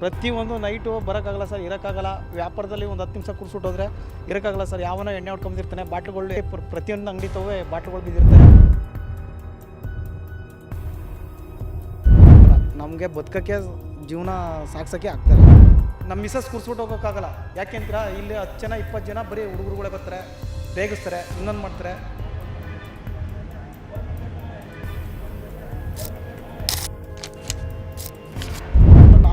ಪ್ರತಿಯೊಂದು ನೈಟು ಬರೋಕ್ಕಾಗಲ್ಲ ಸರ್ ಇರೋಕ್ಕಾಗಲ್ಲ. ವ್ಯಾಪಾರದಲ್ಲಿ ಒಂದು ಹತ್ತು ನಿಮಿಷ ಕುರ್ಸ್ಬಿಟ್ಟು ಹೋದ್ರೆ ಇರೋಕ್ಕಾಗಲ್ಲ ಸರ್ ಯಾವನೋ ಎಣ್ಣೆ ಹೊಡ್ಕೊಂಬಿರ್ತಾನೆ ಬಾಟ್ಲುಗಳು ಪ್ರ- ಪ್ರತಿಯೊಂದು ಅಂಗಡಿ ತವೇ ಬಾಟ್ಲುಗಳು ಬಿದ್ದಿರ್ತಾರೆ ನಮಗೆ ಬದುಕಕ್ಕೆ ಜೀವನ ಸಾಗ್ಸೋಕ್ಕೆ ಆಗ್ತಾರೆ ನಮ್ಮ ಮಿಸಸ್ ಕುರ್ಸ್ಬಿಟ್ಟು ಹೋಗೋಕ್ಕಾಗಲ್ಲ. ಯಾಕೆಂತೀರ ಇಲ್ಲಿ ಹತ್ತು ಜನ, ಇಪ್ಪತ್ತು ಜನ ಬರೀ ಹುಡುಗರುಗಳೇ ಬರ್ತಾರೆ, ಬೇಗಿಸ್ತಾರೆ, ಇನ್ನೊಂದು ಮಾಡ್ತಾರೆ.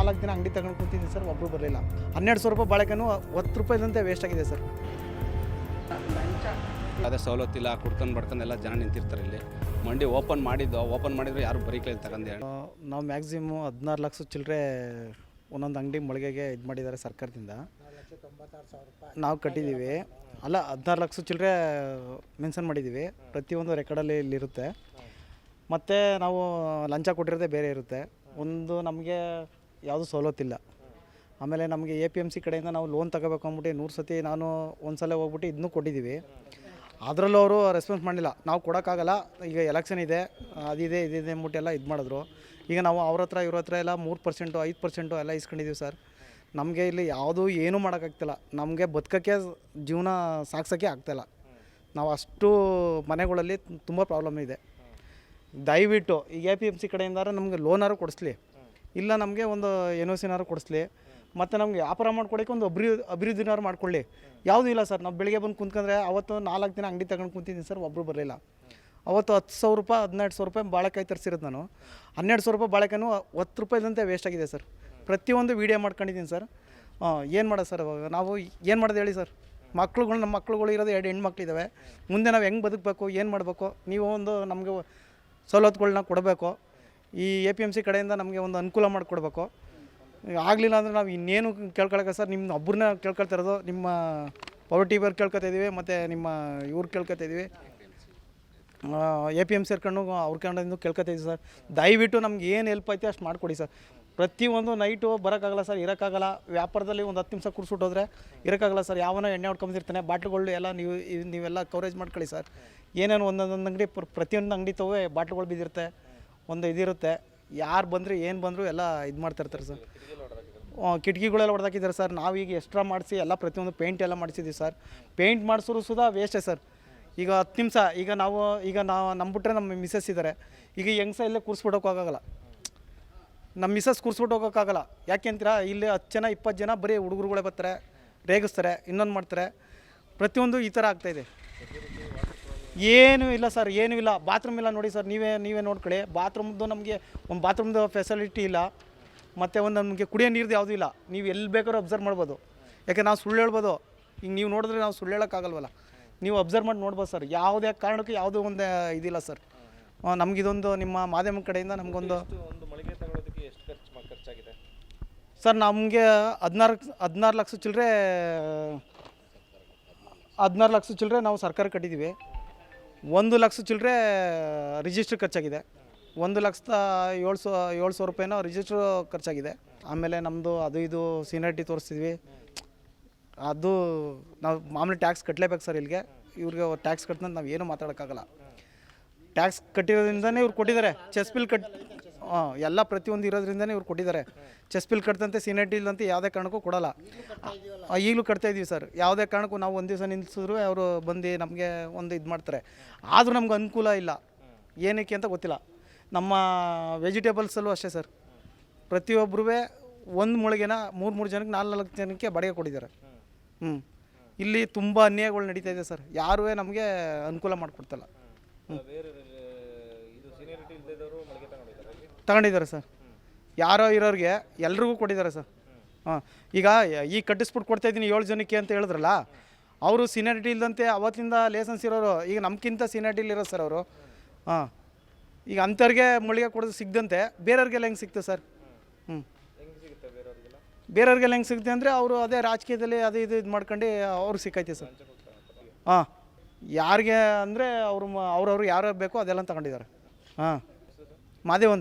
ನಾಲ್ಕು ದಿನ ಅಂಗಡಿ ತಗೊಂಡು ಕೂತಿದ್ದೀನಿ ಸರ್ ಒಬ್ಬರು ಬರಲಿಲ್ಲ. ಹನ್ನೆರಡು ಸಾವಿರ ರೂಪಾಯಿ ಬಾಳೆಕಾನು ಹತ್ತು ರೂಪಾಯಿದಂತೆ ವೇಸ್ಟ್ ಆಗಿದೆ ಸರ್. ಅದೇ ಸವಲತ್ತಿಲ್ಲ ಕುಡ್ಕೊಂಡು ಬಡ್ಕೊಂಡು ಎಲ್ಲ ಜನ ನಿಂತಿರ್ತಾರೆ ಇಲ್ಲಿ. ಮಂಡಿ ಓಪನ್ ಮಾಡಿದ್ದು ಓಪನ್ ಮಾಡಿದ್ರು ಯಾರು ಬರೀಕ್ಲಿಲ್ಲ ತಗೊಂಡು ಹೇಳಿ. ನಾವು ಮ್ಯಾಕ್ಸಿಮಮ್ ಹದಿನಾರು ಲಕ್ಷ ಚಿಲ್ಲರೆ ಒಂದೊಂದು ಅಂಗಡಿ ಮಳಿಗೆಗೆ ಇದು ಮಾಡಿದ್ದಾರೆ ಸರ್ಕಾರದಿಂದ. ನಾವು ಕಟ್ಟಿದ್ದೀವಿ. ಅಲ್ಲ ಹದಿನಾರು ಲಕ್ಷ ಚಿಲ್ಲರೆ ಮೆನ್ಷನ್ ಮಾಡಿದ್ದೀವಿ. ಪ್ರತಿಯೊಂದು ರೆಕಾರ್ಡಲ್ಲಿ ಇಲ್ಲಿರುತ್ತೆ ಮತ್ತು ನಾವು ಲಂಚ ಕೊಟ್ಟಿರೋದೇ ಬೇರೆ ಇರುತ್ತೆ. ಒಂದು ನಮಗೆ ಯಾವುದೂ ಸವಲತ್ತಿಲ್ಲ. ಆಮೇಲೆ ನಮಗೆ ಎ ಪಿ ಎಂ ಸಿ ಕಡೆಯಿಂದ ನಾವು ಲೋನ್ ತಗೋಬೇಕು ಅಂದ್ಬಿಟ್ಟು ನೂರು ಸತಿ ನಾನು ಒಂದು ಸಲ ಹೋಗ್ಬಿಟ್ಟು ಇದನ್ನೂ ಕೊಟ್ಟಿದ್ದೀವಿ. ಅದರಲ್ಲೂ ಅವರು ರೆಸ್ಪಾನ್ಸ್ ಮಾಡಲಿಲ್ಲ. ನಾವು ಕೊಡೋಕ್ಕಾಗಲ್ಲ, ಈಗ ಎಲೆಕ್ಷನ್ ಇದೆ ಅದಿದೆ ಇದಿದೆ ಅಂದ್ಬಿಟ್ಟು ಎಲ್ಲ ಇದು ಮಾಡಿದ್ರು. ಈಗ ನಾವು ಅವ್ರ ಹತ್ರ, ಇವ್ರ ಹತ್ರ ಎಲ್ಲ ಮೂರು ಪರ್ಸೆಂಟು ಐದು ಪರ್ಸೆಂಟು ಎಲ್ಲ ಇಸ್ಕೊಂಡಿದ್ದೀವಿ ಸರ್. ನಮಗೆ ಇಲ್ಲಿ ಯಾವುದೂ ಏನೂ ಮಾಡೋಕ್ಕಾಗ್ತಿಲ್ಲ. ನಮಗೆ ಬದುಕೋಕ್ಕೆ ಜೀವನ ಸಾಗ್ಸೋಕ್ಕೆ ಆಗ್ತಾಯಿಲ್ಲ ನಾವು ಅಷ್ಟು ಮನೆಗಳಲ್ಲಿ ತುಂಬ ಪ್ರಾಬ್ಲಮ್ ಇದೆ. ದಯವಿಟ್ಟು ಈಗ ಎ ಪಿ ಎಂ ಸಿ ಕಡೆಯಿಂದ ನಮಗೆ ಲೋನಾರು ಕೊಡಿಸ್ಲಿ. ಇಲ್ಲ ನಮಗೆ ಒಂದು ಎನ್ ಒ ಸಿನಾರು ಕೊಡಿಸ್ಲಿ. ಮತ್ತು ನಮಗೆ ವ್ಯಾಪಾರ ಮಾಡ್ಕೊಳಕ್ಕೆ ಒಂದು ಅಭಿವೃ ಅಭಿವೃದ್ಧಿನಾರು ಮಾಡ್ಕೊಳ್ಳಿ ಯಾವುದೂ ಇಲ್ಲ ಸರ್, ನಾವು ಬೆಳಿಗ್ಗೆ ಬಂದು ಕುಂತ್ಕೊಂಡ್ರೆ ಅವತ್ತು ನಾಲ್ಕು ದಿನ ಅಂಗಡಿ ತಗೊಂಡು ಕುಂತಿದ್ದೀನಿ ಸರ್ ಒಬ್ಬರು ಬರಲಿಲ್ಲ. ಅವತ್ತು ಹತ್ತು ಸಾವಿರ ರೂಪಾಯಿ, ಹದಿನೆಂಟು ಸಾವಿರ ರೂಪಾಯಿ ಬಾಳೆಕಾಯಿ ತರಿಸಿರೋದು ನಾನು. ಹನ್ನೆರಡು ಸಾವಿರ ರೂಪಾಯಿ ಬಾಳೆಕಾಯಿನೂ ಹತ್ತು ರೂಪಾಯಿದಂತೆ ವೇಸ್ಟ್ ಆಗಿದೆ ಸರ್. ಪ್ರತಿಯೊಂದು ವೀಡಿಯೋ ಮಾಡ್ಕೊಂಡಿದ್ದೀನಿ ಸರ್. ಏನು ಮಾಡೋದು ಸರ್ ಅವಾಗ ನಾವು ಏನು ಮಾಡೋದು ಹೇಳಿ ಸರ್? ಮಕ್ಳುಗಳು ನಮ್ಮ ಮಕ್ಳುಗಳು ಇರೋದು ಎರಡು ಹೆಣ್ಮಕ್ಳಿದ್ದಾವೆ ಮುಂದೆ ನಾವು ಹೆಂಗೆ ಬದುಕಬೇಕು, ಏನು ಮಾಡಬೇಕು? ನೀವು ಒಂದು ನಮಗೆ ಸವಲತ್ತುಗಳನ್ನ ಕೊಡಬೇಕು. ಈ ಎ ಪಿ ಎಂ ಸಿ ಕಡೆಯಿಂದ ನಮಗೆ ಒಂದು ಅನುಕೂಲ ಮಾಡಿಕೊಡ್ಬೇಕು. ಆಗಲಿಲ್ಲ ಅಂದರೆ ನಾವು ಇನ್ನೇನು ಕೇಳ್ಕೊಳಕ್ಕೆ ಸರ್ ನಿಮ್ಮ ಒಬ್ಬರನ್ನ ಕೇಳ್ಕೊಳ್ತಾ ಇರೋದು, ನಿಮ್ಮ ಪವರ್ ಟಿ ವಿಯವ್ರು ಕೇಳ್ಕೊತಾ ಇದ್ದೀವಿ ಮತ್ತು ನಿಮ್ಮ ಇವ್ರು ಕೇಳ್ಕೊತಾ ಇದ್ದೀವಿ ಎ ಪಿ ಎಂ ಸಿ ಸೇರ್ಕೊಂಡು ಅವ್ರ ಕಣ್ಣಿಂದ ಕೇಳ್ಕೊತಾ ಇದ್ದೀವಿ ಸರ್. ದಯವಿಟ್ಟು ನಮ್ಗೆ ಏನು ಹೆಲ್ಪ್ ಐತೆ ಅಷ್ಟು ಮಾಡಿಕೊಡಿ ಸರ್. ಪ್ರತಿಯೊಂದು ನೈಟು ಬರೋಕ್ಕಾಗಲ್ಲ ಸರ್, ಇರೋಕ್ಕಾಗಲ್ಲ. ವ್ಯಾಪಾರದಲ್ಲಿ ಒಂದು ಹತ್ತು ನಿಮಿಷ ಕುರ್ಸ್ಬಿಟ್ಟು ಹೋದ್ರೆ ಇರೋಕ್ಕಾಗಲ್ಲ ಸರ್. ಯಾವನೋ ಎಣ್ಣೆ ಹೊಡ್ಕೊಂಬಿರ್ತಾನೆ ಬಾಟ್ಲುಗಳು ಎಲ್ಲ ನೀವು ನೀವೆಲ್ಲ ಕವರೇಜ್ ಮಾಡ್ಕೊಳ್ಳಿ ಸರ್. ಏನೇನು ಒಂದೊಂದು ಅಂಗಡಿ, ಪ್ರ- ಪ್ರತಿಯೊಂದು ಅಂಗಡಿ ತವೇ ಬಾಟ್ಲುಗಳು ಬಿದ್ದಿರುತ್ತೆ. ಒಂದು ಇದಿರುತ್ತೆ. ಯಾರು ಬಂದರೆ, ಏನು ಬಂದರೂ ಎಲ್ಲ ಇದು ಮಾಡ್ತಿರ್ತಾರೆ ಸರ್. ಕಿಟಕಿಗಳೆಲ್ಲ ಹೊಡೆದಾಕಿದ್ದಾರೆ ಸರ್. ನಾವೀಗ ಎಕ್ಸ್ಟ್ರಾ ಮಾಡಿಸಿ ಎಲ್ಲ ಪ್ರತಿಯೊಂದು ಪೇಂಟ್ ಎಲ್ಲ ಮಾಡಿಸಿದ್ದೀವಿ ಸರ್. ಪೇಂಟ್ ಮಾಡಿಸೋರು ಸುದಾ ವೇಸ್ಟೇ ಸರ್. ಈಗ ಹತ್ತು ನಿಮಿಷ, ಈಗ ನಾವು ಈಗ ನಾವು ನಂಬಿಟ್ರೆ ನಮ್ಮ ಮಿಸ್ಸಸ್ ಇದ್ದಾರೆ ಈಗ ಹೆಂಗ್ಸ ಇಲ್ಲೇ ಕೂರಿಸ್ಬಿಡೋಕ್ಕಾಗಲ್ಲ ನಮ್ಮ ಮಿಸ್ಸಸ್ ಕೂರಿಸ್ಬಿಟ್ಟು ಹೋಗೋಕ್ಕಾಗಲ್ಲ ಯಾಕೆಂತೀರಾ ಇಲ್ಲಿ ಹತ್ತು ಜನ, ಇಪ್ಪತ್ತು ಜನ ಬರೀ ಹುಡುಗರುಗಳೇ ಬರ್ತಾರೆ, ರೇಗಿಸ್ತಾರೆ, ಇನ್ನೊಂದು ಮಾಡ್ತಾರೆ. ಪ್ರತಿಯೊಂದು ಈ ಥರ ಆಗ್ತಾಯಿದೆ ಏನೂ ಇಲ್ಲ ಸರ್, ಏನೂ ಇಲ್ಲ. ಬಾತ್ರೂಮ್ ಇಲ್ಲ ನೋಡಿ ಸರ್, ನೀವೇ ನೀವೇ ನೋಡ್ಕೊಳ್ಳಿ. ಬಾತ್ರೂಮ್ದು ನಮಗೆ, ಒಂದು ಬಾತ್ರೂಮ್ದು ಫೆಸಿಲಿಟಿ ಇಲ್ಲ. ಮತ್ತು ಒಂದು ನಮಗೆ ಕುಡಿಯೋ ನೀರ್ದು ಯಾವುದೂ ಇಲ್ಲ. ನೀವು ಎಲ್ಲಿ ಬೇಕಾದ್ರೂ ಅಬ್ಸರ್ವ್ ಮಾಡ್ಬೋದು. ಯಾಕೆ ನಾವು ಸುಳ್ಳು ಹೇಳ್ಬೋದು? ಈಗ ನೀವು ನೋಡಿದ್ರೆ ನಾವು ಸುಳ್ಳು ಹೇಳೋಕ್ಕಾಗಲ್ವಲ್ಲ ನೀವು ಅಬ್ಸರ್ವ್ ಮಾಡಿ ನೋಡ್ಬೋದು ಸರ್. ಯಾವುದೇ ಕಾರಣಕ್ಕೂ ಯಾವುದೋ ಒಂದು ಇದಿಲ್ಲ ಸರ್. ನಮಗಿದೊಂದು ನಿಮ್ಮ ಮಾಧ್ಯಮ ಕಡೆಯಿಂದ ನಮಗೊಂದು ಸರ್, ನಮಗೆ ಹದಿನಾರು ಹದಿನಾರು ಲಕ್ಷ ಚಿಲ್ಲರೆ, ಹದಿನಾರು ಲಕ್ಷ ಚಿಲ್ಲರೆ ನಾವು ಸರ್ಕಾರ ಕಟ್ಟಿದ್ದೀವಿ. ಒಂದು ಲಕ್ಷ ಚಿಲ್ಲರೆ ರಿಜಿಸ್ಟ್ರ್ ಖರ್ಚಾಗಿದೆ. ಒಂದು ಲಕ್ಷದ ಏಳು ಸಾವಿರ ಏಳು ಸಾವಿರ ರೂಪಾಯಿನೋ ರಿಜಿಸ್ಟ್ರ್ ಖರ್ಚಾಗಿದೆ. ಆಮೇಲೆ ನಮ್ಮದು ಅದು ಇದು ಸೀನಿಯರಿಟಿ ತೋರಿಸ್ತಿದ್ವಿ. ಅದು ನಾವು ಮಾಮೂಲಿ ಟ್ಯಾಕ್ಸ್ ಕಟ್ಟಲೇಬೇಕು ಸರ್ ಇಲ್ಲಿಗೆ. ಇವ್ರಿಗೆ ಟ್ಯಾಕ್ಸ್ ಕಟ್ಟಿದ್ರೆ ನಾವು ಏನೂ ಮಾತಾಡೋಕ್ಕಾಗಲ್ಲ. ಟ್ಯಾಕ್ಸ್ ಕಟ್ಟಿರೋದ್ರಿಂದನೇ ಇವ್ರು ಕೊಟ್ಟಿದ್ದಾರೆ. ಚೆಸ್ ಬಿಲ್ ಕಟ್ ಎಲ್ಲ ಪ್ರತಿಯೊಂದು ಇರೋದ್ರಿಂದನೇ ಇವ್ರು ಕೊಟ್ಟಿದ್ದಾರೆ. ಚೆಸ್ ಬಿಲ್ ಕಟ್ಟದಂತೆ ಸೀನಿಯರಿಟಿ ಇಲ್ಲಂತೆ ಯಾವುದೇ ಕಾರಣಕ್ಕೂ ಕೊಡಲ್ಲ. ಈಗಲೂ ಕಟ್ತಾ ಇದ್ದೀವಿ ಸರ್. ಯಾವುದೇ ಕಾರಣಕ್ಕೂ ನಾವು ಒಂದು ದಿವಸ ನಿಲ್ಲಿಸಿದ್ರು ಅವರು ಬಂದು ನಮಗೆ ಒಂದು ಇದು ಮಾಡ್ತಾರೆ. ಆದರೂ ನಮ್ಗೆ ಅನುಕೂಲ ಇಲ್ಲ. ಏನಕ್ಕೆ ಅಂತ ಗೊತ್ತಿಲ್ಲ. ನಮ್ಮ ವೆಜಿಟೇಬಲ್ಸಲ್ಲೂ ಅಷ್ಟೇ ಸರ್. ಪ್ರತಿಯೊಬ್ಬರೂ ಒಂದು ಮುಳುಗೆನ ಮೂರು ಮೂರು ಜನಕ್ಕೆ, ನಾಲ್ಕು ನಾಲ್ಕು ಜನಕ್ಕೆ ಬಾಡಿಗೆ ಕೊಟ್ಟಿದ್ದಾರೆ. ಹ್ಞೂ ಇಲ್ಲಿ ತುಂಬ ಅನ್ಯಾಯಗಳು ನಡೀತಾ ಇದೆ ಸರ್. ಯಾರೂ ನಮಗೆ ಅನುಕೂಲ ಮಾಡಿಕೊಡ್ತಲ್ಲ. ಬೇರೆ ಇದು ಸೀನಿಯರಿಟಿ ಇಲ್ಲದವರು ಮಳಿಗೆ ತಗೊಂಡಿದ್ದಾರೆ ಸರ್. ಯಾರೋ ಇರೋರಿಗೆ ಎಲ್ರಿಗೂ ಕೊಟ್ಟಿದ್ದಾರೆ ಸರ್. ಹಾಂ, ಈಗ ಈ ಕಟ್ಟಿಸ್ಬಿಟ್ಟು ಕೊಡ್ತಾ ಇದ್ದೀನಿ ಏಳು ಜನಕ್ಕೆ ಅಂತ ಹೇಳಿದ್ರಲ್ಲ, ಅವರು ಸೀನಿಯರಿಟಿ ಇಲ್ಲದಂತೆ ಅವತ್ತಿಂದ ಲೇಸನ್ಸ್ ಇರೋರು, ಈಗ ನಮ್ಗಿಂತ ಇರೋರು ಸರ್ ಅವರು. ಹಾಂ, ಈಗ ಅಂಥವ್ರಿಗೆ ಮುಳಿಗೆ ಕೊಡೋದು ಸಿಗ್ದಂತೆ ಬೇರೆಯವ್ರಿಗೆಲ್ಲ ಹೆಂಗೆ ಸಿಗ್ತದೆ ಸರ್? ಹ್ಞೂ ಬೇರೆಯವ್ರಿಗೆಲ್ಲ ಹೆಂಗೆ ಸಿಗುತ್ತೆ ಅಂದರೆ ಅವರು ಅದೇ ರಾಜಕೀಯದಲ್ಲಿ ಅದೇ ಇದು ಇದು ಮಾಡ್ಕೊಂಡು ಅವ್ರಿಗೆ ಸಿಕ್ಕೈತೆ ಸರ್. ಹಾಂ, ಯಾರಿಗೆ ಅಂದರೆ ಅವರು ಅವ್ರವ್ರು ಯಾರು ಬೇಕೋ ಅದೆಲ್ಲ ತಗೊಂಡಿದ್ದಾರೆ. ಹಾಂ, ಮಾದೇವ್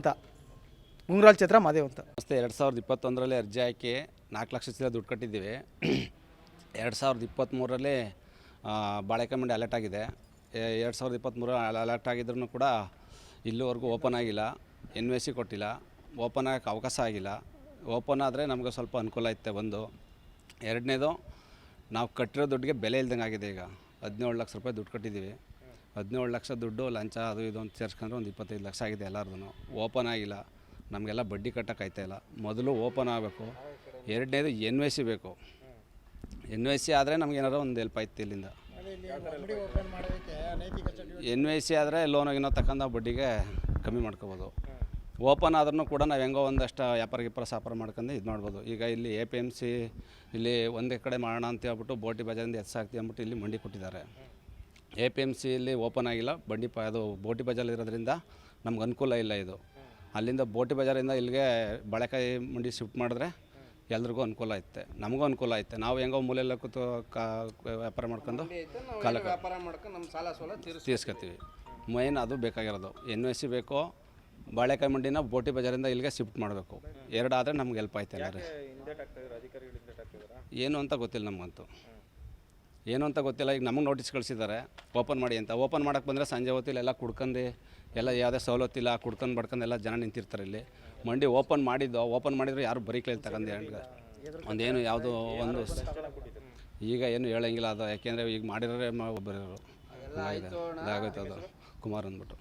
ಅಂತ ಚಿತ್ರ ಮಾದೇವ್ ಅಂತ. ಮತ್ತೆ ಎರಡು ಸಾವಿರದ ಇಪ್ಪತ್ತೊಂದರಲ್ಲಿ ಅರ್ಜಿ ಹಾಕಿ ನಾಲ್ಕು ಲಕ್ಷ ಚೀಲ ದುಡ್ಡು ಕಟ್ಟಿದ್ದೀವಿ. ಎರಡು ಸಾವಿರದ ಇಪ್ಪತ್ತ್ಮೂರರಲ್ಲಿ ಬಾಳೆಕಮಂಡಿ ಮಂಡಿ ಅಲರ್ಟ್ ಆಗಿದೆ. ಎರಡು ಸಾವಿರದ ಇಪ್ಪತ್ತ್ಮೂರು ಅಲರ್ಟ್ ಆಗಿದ್ರೂ ಕೂಡ ಇಲ್ಲಿವರೆಗೂ ಓಪನ್ ಆಗಿಲ್ಲ. ಎನ್ ವಿ ಸಿ ಕೊಟ್ಟಿಲ್ಲ. ಓಪನ್ ಆಗೋಕ್ಕೆ ಅವಕಾಶ ಆಗಿಲ್ಲ. ಓಪನ್ ಆದರೆ ನಮಗೆ ಸ್ವಲ್ಪ ಅನುಕೂಲ ಇತ್ತೆ ಒಂದು ಎರಡನೇದು, ನಾವು ಕಟ್ಟಿರೋ ದುಡ್ಡಿಗೆ ಬೆಲೆ ಇಲ್ದಂಗೆ ಆಗಿದೆ ಈಗ. ಹದಿನೇಳು ಲಕ್ಷ ರೂಪಾಯಿ ದುಡ್ಡು ಕಟ್ಟಿದ್ದೀವಿ. ಹದಿನೇಳು ಲಕ್ಷ ದುಡ್ಡು, ಲಂಚ, ಅದು ಇದು ಅಂತ ಸೇರಿಸ್ಕೊಂಡ್ರೆ ಒಂದು ಇಪ್ಪತ್ತೈದು ಲಕ್ಷ ಆಗಿದೆ ಎಲ್ಲರದೂ ಓಪನ್ ಆಗಿಲ್ಲ. ನಮಗೆಲ್ಲ ಬಡ್ಡಿ ಕಟ್ಟಕ್ಕೆ ಇಲ್ಲ. ಮೊದಲು ಓಪನ್ ಆಗಬೇಕು. ಎರಡನೇದು ಎನ್ ವೈ ಸಿ ಬೇಕು. ಎನ್ ವೈ ಸಿ ಆದರೆ ನಮ್ಗೆ ಏನಾರು ಒಂದು ಹೆಲ್ಪ್ ಆಯ್ತು ಇಲ್ಲಿಂದ. ಎನ್ ವೈ ಸಿ ಆದರೆ ಲೋನ್ ಏನೋ ತಕ್ಕಂಥ ಬಡ್ಡಿಗೆ ಕಮ್ಮಿ ಮಾಡ್ಕೋಬೋದು. ಓಪನ್ ಆದ್ರೂ ಕೂಡ ನಾವು ಹೆಂಗೋ ಒಂದಷ್ಟು ವ್ಯಾಪಾರ ಗಿಪಾರ ಸಾಪಾರ ಮಾಡ್ಕೊಂಡು ಇದು ಮಾಡ್ಬೋದು. ಈಗ ಇಲ್ಲಿ ಎ ಪಿ ಎಂ ಸಿ ಇಲ್ಲಿ ಒಂದೇ ಕಡೆ ಮಾಡೋಣ ಅಂತ ಹೇಳ್ಬಿಟ್ಟು ಬೋಟಿ ಬಜಾರಿಂದ ಹೆಚ್ಚಾಗ್ತೀವಿ ಅಂದ್ಬಿಟ್ಟು ಇಲ್ಲಿ ಮಂಡಿ ಕೊಟ್ಟಿದ್ದಾರೆ. ಎ ಪಿ ಎಂ ಸಿಯಲ್ಲಿ ಓಪನ್ ಆಗಿಲ್ಲ. ಬಂಡಿ ಅದು ಬೋಟಿ ಬಜಾರ್ ಇರೋದ್ರಿಂದ ನಮ್ಗೆ ಅನುಕೂಲ ಇಲ್ಲ ಇದು. ಅಲ್ಲಿಂದ ಬೋಟಿ ಬಜಾರಿಂದ ಇಲ್ಲಿಗೆ ಬಾಳೆಕಾಯಿ ಮಂಡಿ ಶಿಫ್ಟ್ ಮಾಡಿದ್ರೆ ಎಲ್ರಿಗೂ ಅನುಕೂಲ ಐತೆ. ನಮಗೂ ಅನುಕೂಲ ಐತೆ. ನಾವು ಹೆಂಗೋ ಮೂಲೆಲ್ಲ ಕೂತು ಕಾ ವ್ಯಾಪಾರ ಮಾಡ್ಕೊಂಡು ಕಾಲ ವ್ಯಾಪಾರ ಮಾಡ್ಕೊಂಡು ನಮ್ಮ ಸಾಲ ಸೋಲ ತೀರಿಸ್ ತೀರ್ಸ್ಕೊತೀವಿ. ಮೈನ್ ಅದು ಬೇಕಾಗಿರೋದು. ಎನ್ ಎಸ್ ಸಿ ಬೇಕು ಬಾಳೆಕಾಯಿ ಮಂಡಿನ ಬೋಟಿ ಬಜಾರಿಂದ ಇಲ್ಲಿಗೆ ಶಿಫ್ಟ್ ಮಾಡಬೇಕು. ಎರಡಾದರೆ ನಮ್ಗೆ ಹೆಲ್ಪ್ ಆಯ್ತು ಎಲ್ಲರೂ ಏನು ಅಂತ ಗೊತ್ತಿಲ್ಲ ನಮಗಂತೂ. ಏನು ಅಂತ ಗೊತ್ತಿಲ್ಲ. ಈಗ ನಮಗೆ ನೋಟಿಸ್ ಕಳಿಸಿದ್ದಾರೆ. ಓಪನ್ ಮಾಡಿ ಅಂತ. ಓಪನ್ ಮಾಡೋಕ್ಕೆ ಬಂದರೆ ಸಂಜೆ ಹೊತ್ತಿಲ್ಲ ಎಲ್ಲ ಕುಡ್ಕಂದು ಎಲ್ಲ ಯಾವುದೇ ಸವಲತ್ತಿಲ್ಲ ಕುಡ್ಕೊಂಡು ಬಡ್ಕೊಂಡು ಎಲ್ಲ ಜನ ನಿಂತಿರ್ತಾರೆ ಇಲ್ಲಿ. ಮಂಡಿ ಓಪನ್ ಮಾಡಿದ್ದು ಓಪನ್ ಮಾಡಿದ್ರು ಯಾರು ಬರೀಕ್ಲಿಲ್ಲ ತಗೊಂಡು ಒಂದೇನು ಯಾವುದು ಒಂದು ಈಗ ಏನು ಹೇಳಂಗಿಲ್ಲ ಅದು. ಯಾಕೆಂದರೆ ಈಗ ಮಾಡಿರೋರೆ ಒಬ್ಬರು ಇದಾಗೋಯ್ತು ಅದು. ಕುಮಾರ್ ಅಂದ್ಬಿಟ್ಟು.